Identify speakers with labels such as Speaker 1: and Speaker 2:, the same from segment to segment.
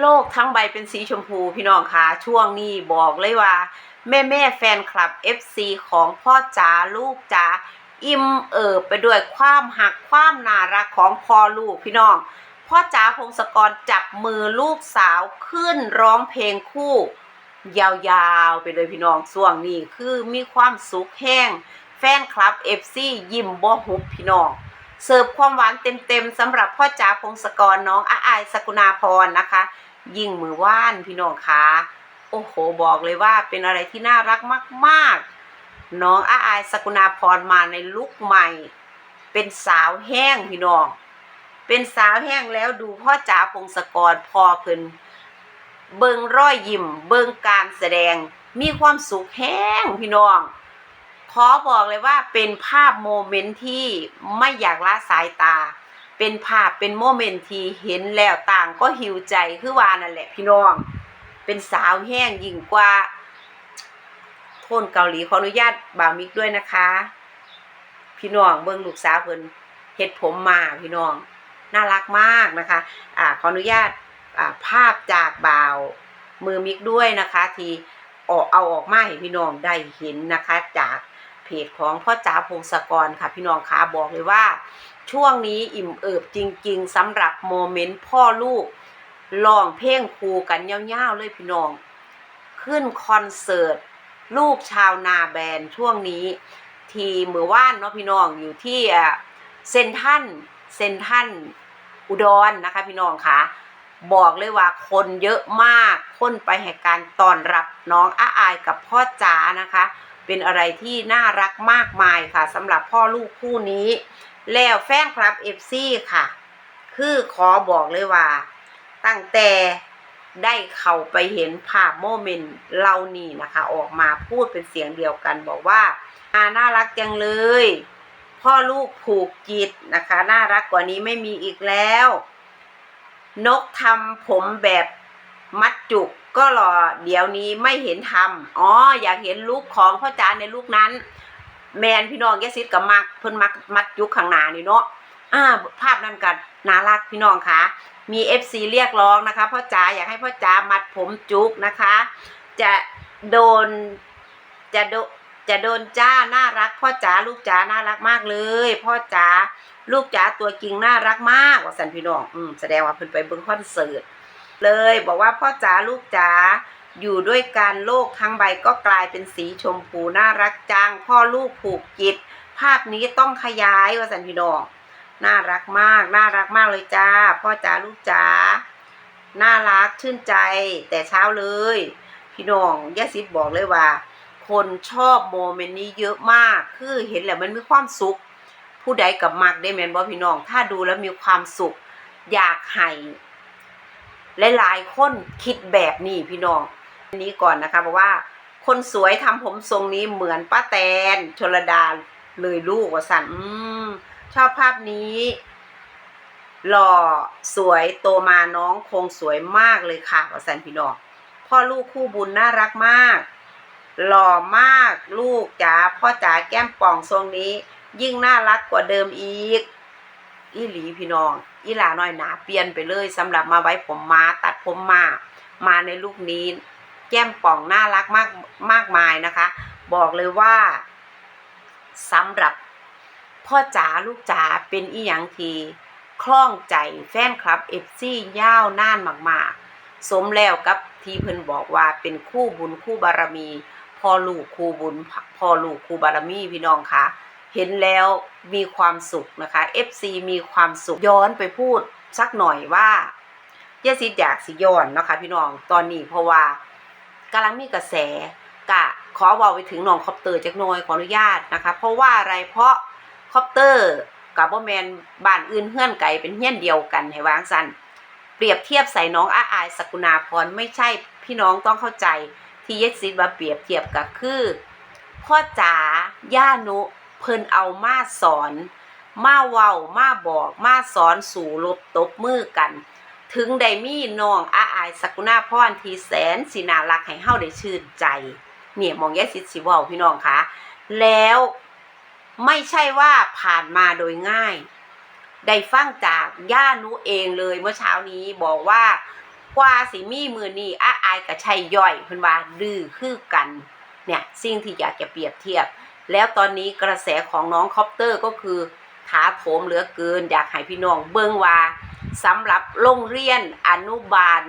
Speaker 1: โลกทั้งใบเป็นสีชมพูพี่น้องคะช่วงนี้บอกเลยว่า แม่แม่แฟนคลับ FC ของพ่อจ๋าลูกจ๋าอิ่มเอิบไปด้วยความหักความน่ารักของพ่อลูกพี่น้อง พ่อจ๋าพงศกรจับมือลูกสาวขึ้นร้องเพลงคู่ ยาวๆ ไปเลยพี่น้องช่วงนี้คือมีความสุขแห้ง แฟนคลับ FC ยิ้มบ่หุบพี่น้อง เสิร์ฟความหวานเต็มๆสำหรับพ่อจ๋าพงศกรน้องอาอายสกุณาพรนะคะ ยิ่งมือว่านพี่น้องคะโอ้โหบอกเลยว่าเป็นอะไรที่น่ารักมากๆ น้องอาอายสกุณาพรมาในลุคใหม่ เป็นสาวแห้งพี่น้อง เป็นสาวแห้งแล้วดูพ่อจ๋าพงศกรพอเพิ่นเบิงร้อยยิ้มเบิงการแสดงมีความสุขแห้งพี่น้อง ขอบอกเลยว่าเป็นภาพโมเมนต์ที่ไม่อยากละสายตา เป็นภาพเป็นโมเมนต์ที่เห็นแล้วต่างก็หิวใจคือวานั่นแหละพี่น้อง เป็นสาวแห้งยิ่งกว่าโทนเกาหลีขออนุญาตบ่าวมิกด้วยนะคะ พี่น้องเบิ่งลูกสาวเพิ่นเฮ็ดผมมาพี่น้อง น่ารักมากนะคะอ่าขออนุญาตอ่าภาพจากบ่าวมือมิกด้วยนะคะ ที่ออกเอาออกมาให้พี่น้องได้เห็นนะคะจาก เพจของพ่อจ๋าพงศกรค่ะ พี่น้องคะบอกเลยว่า ช่วงนี้อิ่มเอิบจริง ๆสำหรับโมเมนต์พ่อลูกร้องเพลงคูกันยาวๆเลยพี่น้อง ขึ้นคอนเสิร์ต ลูกชาวนาแบนช่วงนี้ ทีมือว่านเนาะพี่น้องอยู่ที่เซนทันเซนทันอุดรนะคะ พี่น้องคะบอกเลยว่าคนเยอะมาก คนไปให้การต้อนรับน้องอาอายกับพ่อจ๋านะคะ เป็นอะไรที่น่ารักมากมายค่ะสำหรับพ่อลูกคู่นี้ แล้วแฟนคลับเอฟซีค่ะ คือขอบอกเลยว่า ตั้งแต่ได้เข้าไปเห็นภาพโมเมนต์เหล่านี้นะคะ ออกมาพูดเป็นเสียงเดียวกันบอกว่าอาน่ารักจังเลย พ่อลูกผูกจิตนะคะ น่ารักกว่านี้ไม่มีอีกแล้ว นกทำผมแบบ มัดจุกก็รอเดี๋ยวนี้ไม่เห็นทำอ๋ออยากเห็นลูกของพ่อจานในลูกนั้น แมนพี่น้องแยสิทธิ์กับมักเพิ่นมักมัดจุกข้างหน้านี่เนาะอ่าภาพนั้นกันน่ารักพี่น้องคะมี FC เรียกร้องนะคะพ่อจ๋าอยากให้พ่อจ๋ามัดผมจุกนะคะ จะโดนจะโดจะโดนจ้าน่ารัก พ่อจ๋าลูกจ๋าน่ารักมากเลย พ่อจ๋าลูกจ๋าตัวจริงน่ารักมากว่าสันพี่น้องอืมแสดงว่าเพิ่นไปเบิ่งคอนเสิร์ต เลย บอกว่าพ่อจ๋าลูกจ๋าอยู่ด้วยกันโลกทั้งใบก็กลายเป็นสีชมพูน่ารักจังพ่อลูกผูกจิต ภาพนี้ต้องขยายว่าสันพี่น้องน่ารักมาก น่ารักมากเลยจ้า พ่อจ๋าลูกจ๋าน่ารักชื่นใจ แต่เช้าเลย พี่น้องยะซิดบอกเลยว่า คนชอบโมเมนต์นี้เยอะมาก คือเห็นแล้วมันมีความสุข ผู้ใดกับมักได้แมนบ่พี่น้อง ถ้าดูแล้วมีความสุข อยากให้ หลายๆคนคิดแบบนี้พี่น้องอันนี้ก่อนนะคะบอกว่าคนสวยทำผมทรงนี้เหมือนป้าแตนชลดาเลยลูกว่าสันอืมชอบภาพนี้หล่อสวยโตมาน้องคงสวยมากเลยค่ะว่าสันพี่น้องพ่อลูกคู่บุญน่ารักมาก หล่อมากลูกจ๋าพ่อจ๋าแก้มป่องทรงนี้ ยิ่งน่ารักกว่าเดิมอีก อีหลีพี่น้อง อีหลาน้อยหนาเปลี่ยนไปเลยสำหรับมาไว้ผมมาตัดผมมา มาในลูกนี้ แก้มป่องน่ารักมากมากมายนะคะ บอกเลยว่าสำหรับพ่อจ๋าลูกจ๋าเป็นอีหยังทีคล่องใจแฟนคลับเอฟซียาวน่านมากๆ สมแล้วกับที่เพิ่นบอกว่าเป็นคู่บุญคู่บารมีพ่อลูกคู่บุญพ่อลูกคู่บารมีพี่น้องคะ เห็นแล้วมีความสุขนะคะ FC มีความสุขย้อนไปพูดสักหน่อยว่าเยสิอยากสิย้อนนะคะพี่น้องตอนนี้เพราะว่ากำลังมีกระแสกะขอบอกไปถึงน้องคอปเตอร์จักน่อยขออนุญาตนะคะ เพราะว่าอะไรเพราะคอปเตอร์กับบ่แมนบ้านอื่นเฮือนไก่เป็นเฮี้ยนเดียวกันให้วางสันเปรียบเทียบใส่น้องอาอายสกุณาพรไม่ใช่พี่น้องต้องเข้าใจที่เยสิมาเปรียบเทียบกับคือพ่อจ๋าย่านุ เพิ่นเอามาสอน มาเว้ามาบอกมาสอนสู่ลบตบมือกัน ถึงได้มีน้องอาอายสกุณาพรที่แสนสินารักให้เฮาได้ชื่นใจ เนี่ยมองแยสิสิเว้าพี่น้องคะแล้วไม่ใช่ว่าผ่านมาโดยง่าย ได้ฟังจากย่านุเองเลยเมื่อเช้านี้บอกว่ากว่าสิมีมือนี้อาอายกับชัยย่อยเพิ่นว่าดื้อคือกัน เนี่ยสิ่งที่อยากจะเปรียบเทียบ แล้วตอนนี้กระแสของน้องคอปเตอร์ก็คือถาโถมเหลือเกิน อยากให้พี่น้องเบิ่งว่าสำหรับโรงเรียนอนุบาล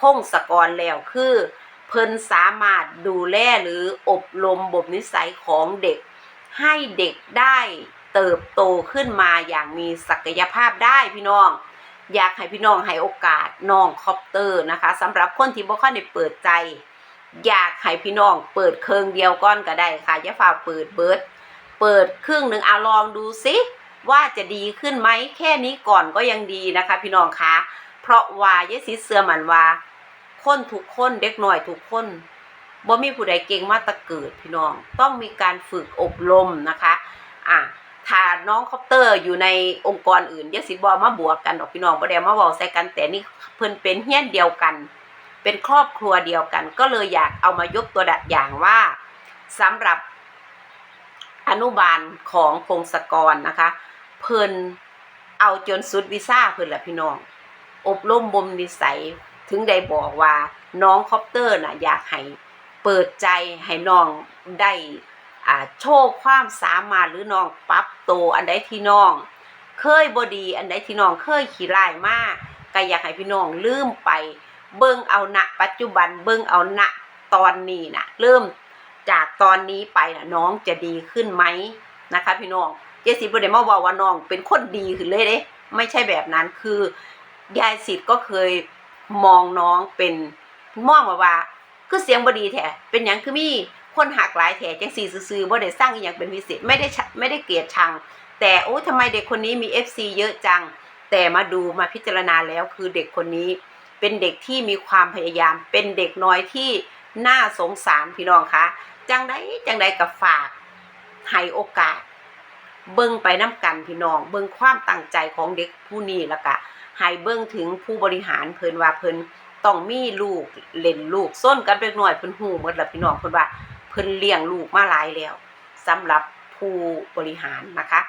Speaker 1: พงศกรแล้วคือ เพิ่นสามารถดูแลหรืออบรมบ่มนิสัยของเด็ก ให้เด็กได้เติบโตขึ้นมาอย่างมีศักยภาพได้พี่น้อง อยากให้พี่น้องให้โอกาสน้องคอปเตอร์นะคะสำหรับคนที่บ่ค่อยได้เปิดใจ อยากให้พี่น้องเปิดเครื่องเดียวก้อนก็ได้ค่ะอย่าฝ่าเปิดเบิด เปิดครึ่งหนึ่งอะลองดูสิว่าจะดีขึ้นไหมแค่นี้ก่อนก็ยังดีนะคะ พี่น้องคะเพราะว่ายายสีเสือมันว่าคนทุกคนเด็กหน่อยทุกคนบ่มีผู้ใดเก่งมาตะเกิดพี่น้องต้องมีการฝึกอบรมนะคะอะถ้าน้องคอปเตอร์อยู่ในองค์กรอื่นยายสิบอมาบวกกันดอกพี่น้องบ่ได้มาเว้าใส่กันแต่นี่เพิ่นเป็นเฮี้ยนเดียวกัน เป็นครอบครัวเดียวกัน ก็เลยอยากเอามายกตัวอย่างว่าสำหรับอนุบาลของพงศกรนะคะ เพิ่นเอาจนสุดวีซ่าเพิ่นแหละพี่น้อง อบรมบ่มนิสัยถึงได้บอกว่าน้องคอปเตอร์น่ะอยากให้เปิดใจให้น้องได้อาโชว์ความสามารถหรือน้องปรับโตอันใดที่น้อง เคยบดีอันใดที่น้องเคยขี้ร้ายมากก็อยากให้พี่น้องลืมไป เบิ่งเอาณปัจจุบันเบิ่งเอาณตอนนี้นะเริ่มจากตอนนี้ไปนะน้องจะดีขึ้นไหมนะคะ พี่น้องเจสิบ่ได้มาบอกว่าน้องเป็นคนดีขึ้นเลยเด้ ไม่ใช่แบบนั้นคือยายสิทธิ์ก็เคยมองน้องเป็นมองมาว่าคือเสียงบดีแท้เป็นหยังคือมีคนหักหลายแท้จังสีซื่อๆบ่ได้สร้างอย่างเป็นพิเศษไม่ได้ไม่ได้เกลียดชัง แต่โอ้ทำไมเด็กคนนี้มี FC เยอะจัง แต่มาดูมาพิจารณาแล้วคือเด็กคนนี้ เป็นเด็กที่มีความพยายาม เป็นเด็กน้อยที่น่าสงสารพี่น้องคะจังใดจังใดกับฝากให้โอกาส เบิ่งไปน้ำกันพี่น้อง เบิ่งความตั้งใจของเด็กผู้นี้ล้วก็ให้เบิ่งถึงผู้บริหารเพิ่นว่าเพิ่นต้องมีลูกเล่นลูกส้นกันเล็กน้อยเพิ่นฮู้หมดแล้วพี่น้องเพิ่นว่าเพิ่นเลี้ยงลูกมาหลายแล้วสำหรับผู้บริหารนะคะ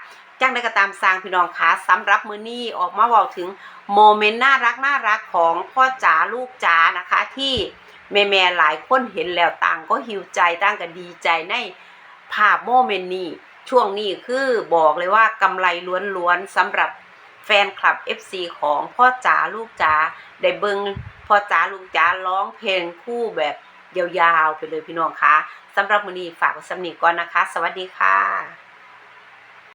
Speaker 1: จังได้ก็ตามสร้างพี่น้องคะสำหรับมือนี้ออกมาเว้าถึงโมเมนต์น่ารักน่ารักของพ่อจ๋าลูกจ๋านะคะที่แม่แม่หลายคนเห็นแล้วต่างก็หิวใจต่างก็ดีใจในภาพโมเมนต์นี้ช่วงนี้คือบอกเลยว่ากำไรล้วนๆสำหรับแฟนคลับ FC ของพ่อจ๋าลูกจ๋าได้เบิงพ่อจ๋าลูกจ๋าร้องเพลงคู่แบบยาวๆไปเลยพี่น้องคะสำหรับมือนี้ฝากไว้สำนีก่อนนะคะ สวัสดีค่ะ